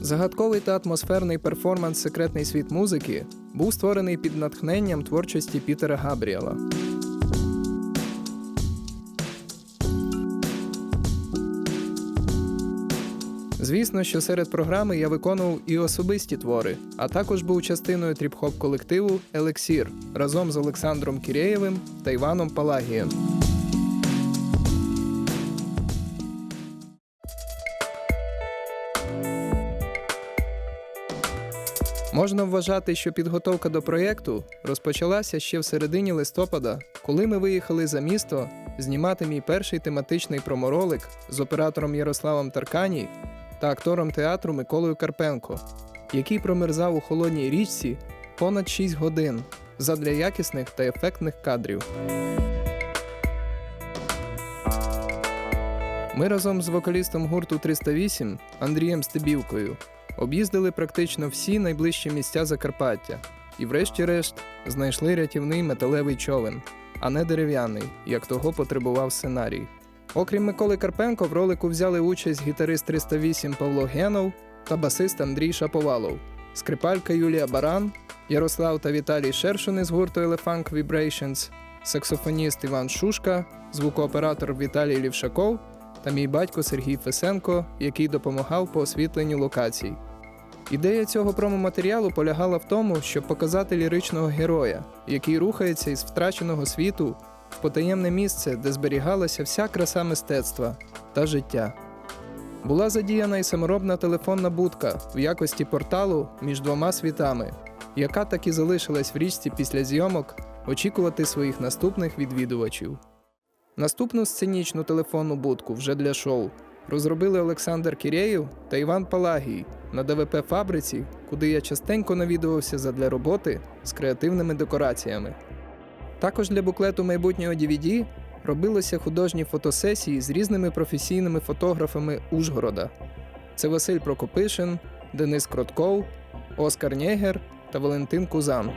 Загадковий та атмосферний перформанс Секретний світ музики був створений під натхненням творчості Пітера Габріела. Звісно, що серед програми я виконував і особисті твори, а також був частиною тріп-хоп колективу Елексір разом з Олександром Кірєєвим та Іваном Палагієм. Можна вважати, що підготовка до проєкту розпочалася ще в середині листопада, коли ми виїхали за місто знімати мій перший тематичний проморолик з оператором Ярославом Тарканій та актором театру Миколою Карпенко, який промерзав у холодній річці понад 6 годин задля якісних та ефектних кадрів. Ми разом з вокалістом гурту 308 Андрієм Стебівкою об'їздили практично всі найближчі місця Закарпаття і, врешті-решт, знайшли рятівний металевий човен, а не дерев'яний, як того потребував сценарій. Окрім Миколи Карпенко, в ролику взяли участь гітарист 308 Павло Генов та басист Андрій Шаповалов, скрипалька Юлія Баран, Ярослав та Віталій Шершини з гурту Elefunk Vibrations, саксофоніст Іван Шушка, звукооператор Віталій Лівшаков та мій батько Сергій Фесенко, який допомагав по освітленню локацій. Ідея цього промоматеріалу полягала в тому, щоб показати ліричного героя, який рухається із втраченого світу в потаємне місце, де зберігалася вся краса мистецтва та життя. Була задіяна і саморобна телефонна будка в якості порталу між двома світами, яка так і залишилась в річці після зйомок очікувати своїх наступних відвідувачів. Наступну сценічну телефонну будку вже для шоу розробили Олександр Кірєєв та Іван Палагій на ДВП фабриці, куди я частенько навідувався задля роботи з креативними декораціями. Також для буклету майбутнього DVD робилися художні фотосесії з різними професійними фотографами Ужгорода. Це Василь Прокопишин, Денис Кротков, Оскар Нєгер та Валентин Кузан.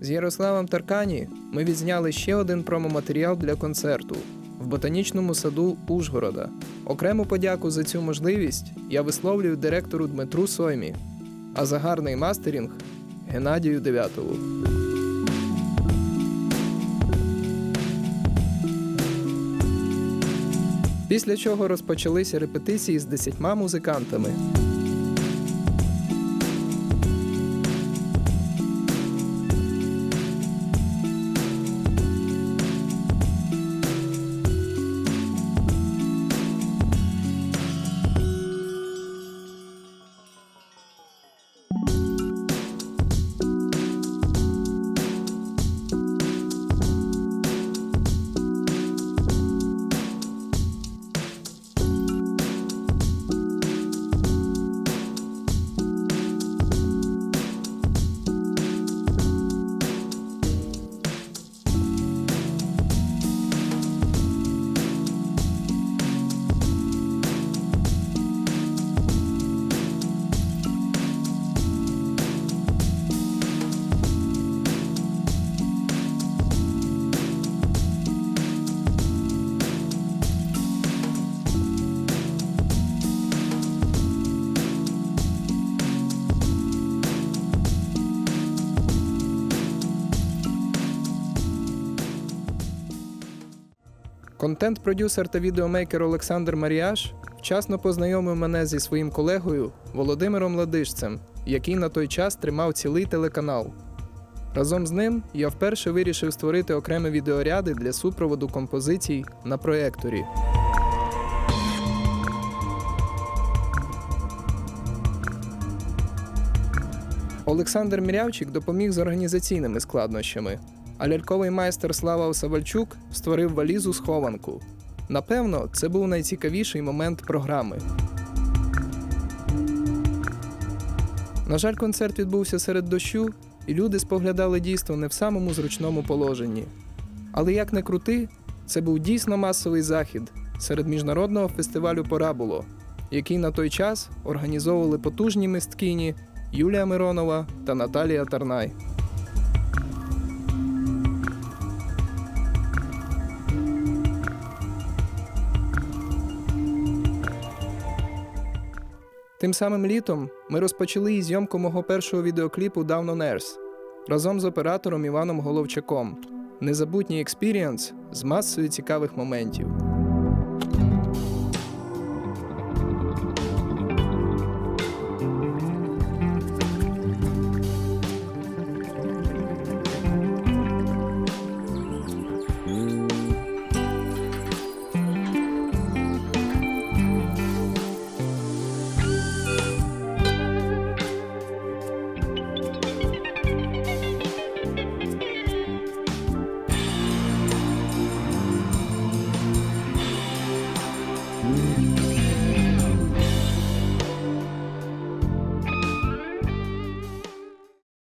З Ярославом Таркані ми відзняли ще один промоматеріал для концерту в ботанічному саду Ужгорода. Окрему подяку за цю можливість я висловлюю директору Дмитру Соймі, а за гарний мастерінг Геннадію Дев'ятову. Після чого розпочалися репетиції з десятьма музикантами. Контент-продюсер та відеомейкер Олександр Маріаш вчасно познайомив мене зі своїм колегою Володимиром Ладишцем, який на той час тримав цілий телеканал. Разом з ним я вперше вирішив створити окремі відеоряди для супроводу композицій на проекторі. Олександр Мірявчик допоміг з організаційними складнощами а ляльковий майстер Слава Савальчук створив валізу схованку. Напевно, це був найцікавіший момент програми. На жаль, концерт відбувся серед дощу, і люди споглядали дійство не в самому зручному положенні. Але як не крути, це був дійсно масовий захід серед міжнародного фестивалю Порабуло, який на той час організовували потужні мисткині Юлія Миронова та Наталія Тарнай. Тим самим літом ми розпочали і зйомку мого першого відеокліпу Down on Earth разом з оператором Іваном Головчаком. Незабутній експірієнс з масою цікавих моментів.